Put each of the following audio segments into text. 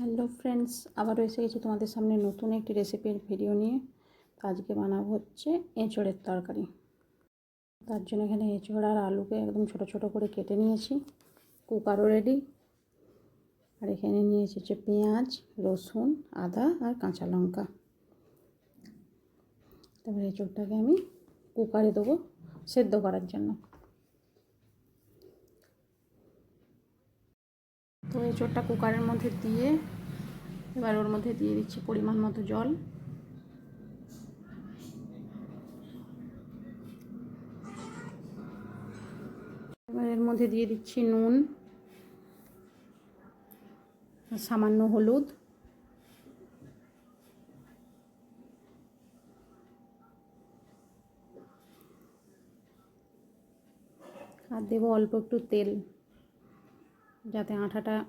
Hello friends, আবারও এসে গেছি তোমাদের সামনে নতুন একটি রেসিপির ভিডিও নিয়ে। আজকে বানাবো হচ্ছে এঁচড়ের তরকারি। তার জন্য এখানে এঁচড় আর আলুকে একদম ছোট ছোট করে কেটে নিয়েছি। কুকারও রেডি আর এখানে নিয়েছি হচ্ছে পেঁয়াজ, রসুন, আদা আর কাঁচা লঙ্কা। তারপরে এঁচড়টাকে আমি কুকারে দেবো সেদ্ধ করার জন্য। তো এঁচোড়টা কুকারের মধ্যে দিয়ে, এবার ওর মধ্যে দিয়ে দিচ্ছি পরিমাণ মতো জল। এবার এর মধ্যে দিয়ে দিচ্ছি নুন, সামান্য হলুদ। আর দেবো অল্প একটু তেল। যাতে আঠাটা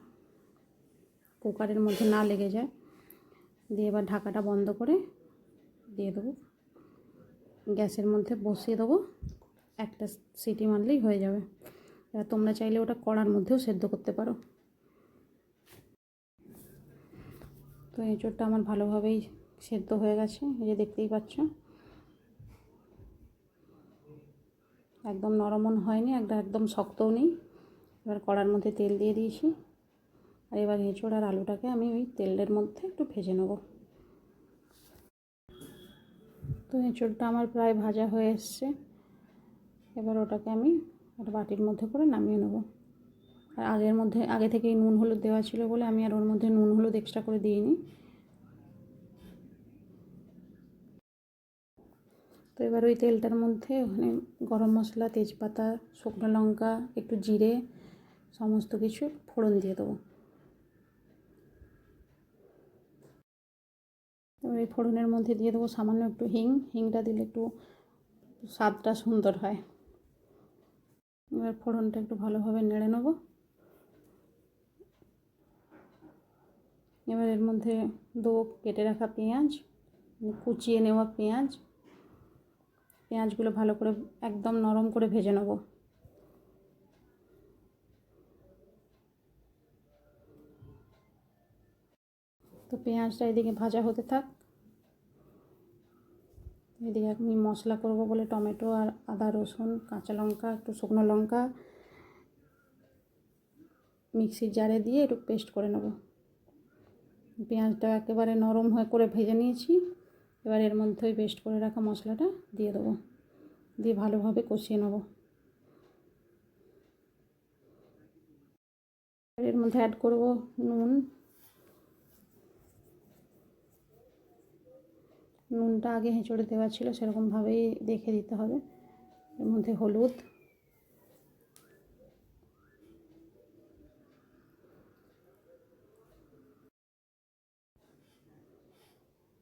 কুকারের মধ্যে না লেগে যায়। দিয়ে এবার ঢাকাটা বন্ধ করে দিয়ে দেবো। গ্যাসের মধ্যে বসিয়ে দেবো। একটা সিটি মারলেই হয়ে যাবে। এবার তোমরা চাইলে ওটা কড়ার মধ্যেও সেদ্ধ করতে পারো। তো এঁচোড়টা আমার ভালোভাবেই সেদ্ধ হয়ে গেছে, এই যে দেখতেই পাচ্ছ। একদম নরমন হয়নি, একটা একদম শক্তও নেই। এবার কড়ার মধ্যে তেল দিয়ে দিয়েছি। আর এবার এঁচোড় আর আলুটাকে আমি ওই তেলের মধ্যে একটু ভেজে নেব। তো এঁচোড়টা আমার প্রায় ভাজা হয়ে এসছে। এবার ওটাকে আমি একটা বাটির মধ্যে করে নামিয়ে নেব। আর আগের মধ্যে, আগে থেকেই নুন হলুদ দেওয়া ছিল বলে আমি আর ওর মধ্যে নুন হলুদ এক্সট্রা করে দিইনি। তো এবার ওই তেলটার মধ্যে ওখানে গরম মশলা, তেজপাতা, শুকনো লঙ্কা, একটু জিরে সমস্ত কিছু ফোড়ন দিয়ে দেবো। এবার এই ফোড়নের মধ্যে দিয়ে দেবো সামান্য একটু হিং। হিংটা দিলে একটু স্বাদটা সুন্দর হয়। এবার ফোড়নটা একটু ভালোভাবে নেড়ে নেব। এবার এর মধ্যে দেবো কেটে রাখা পেঁয়াজ, কুচিয়ে নেওয়া পেঁয়াজ। পেঁয়াজগুলো ভালো করে একদম নরম করে ভেজে নেব। তো পেঁয়াজটা এদিকে ভাজা হতে থাক। এদিকে আমি মশলা করব বলে টমেটো আর আদা, রসুন, কাঁচা লঙ্কা, একটু শুকনো লঙ্কা। মিক্সির জারে দিয়ে একটু পেস্ট করে নেব। পেঁয়াজটা একেবারে নরম হয়ে করে ভেজে নিয়েছি। এবার এর মধ্যে ওই পেস্ট করে রাখা মশলাটা দিয়ে দেবো। দিয়ে ভালোভাবে কষিয়ে নেব। এর মধ্যে অ্যাড করব নুন। নুনটা আগে হেঁচড়ে দেওয়া ছিল, সেরকমভাবেই দেখে দিতে হবে। এর মধ্যে হলুদ।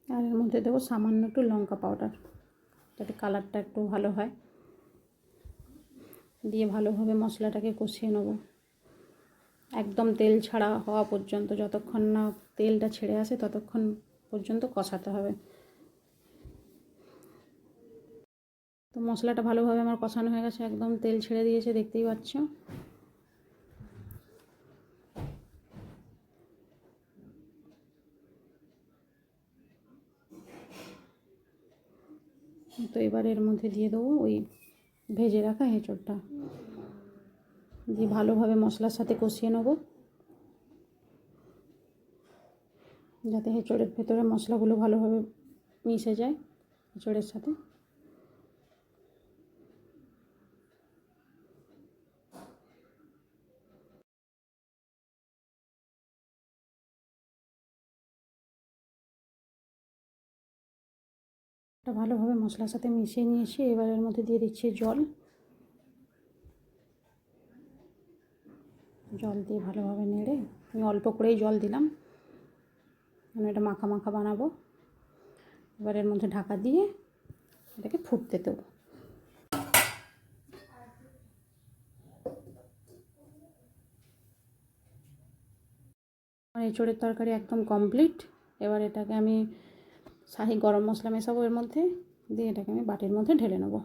আর এর মধ্যে দেবো সামান্য একটু লঙ্কা পাউডার, যাতে কালারটা একটু ভালো হয়। দিয়ে ভালোভাবে মশলাটাকে কষিয়ে নেব। একদম তেল ছাড়া হওয়া পর্যন্ত, যতক্ষণ না তেলটা ছেড়ে আসে, ততক্ষণ পর্যন্ত কষাতে হবে। তো মশলাটা ভালোভাবে আমার কষানো হয়ে গেছে, একদম তেল ছেড়ে দিয়েছে, দেখতেই পাচ্ছ। তো এবার এর মধ্যে দিয়ে দেবো ওই ভেজে রাখা এঁচড়টা। দিয়ে ভালোভাবে মশলার সাথে কষিয়ে নেব। যাতে এঁচড়ের ভেতরে মশলাগুলো ভালোভাবে মিশে যায় এঁচড়ের সাথে এটা ভালোভাবে মশলার সাথে মিশিয়ে নিয়েছি এবার এর মধ্যে দিয়ে দিচ্ছি জল। জল দিয়ে ভালোভাবে নেড়ে আমি অল্প করেই জল দিলাম। আমি এটা মাখা মাখা বানাবো। এবার এর মধ্যে ঢাকা দিয়ে এটাকে ফুটতে দেবো। আমার এঁচড়ের তরকারি একদম কমপ্লিট এবার এটাকে আমি শাহি গরম মশলা মেশাবো এর মধ্যে দিয়ে এটাকে আমি বাটির মধ্যে ঢেলে নেব।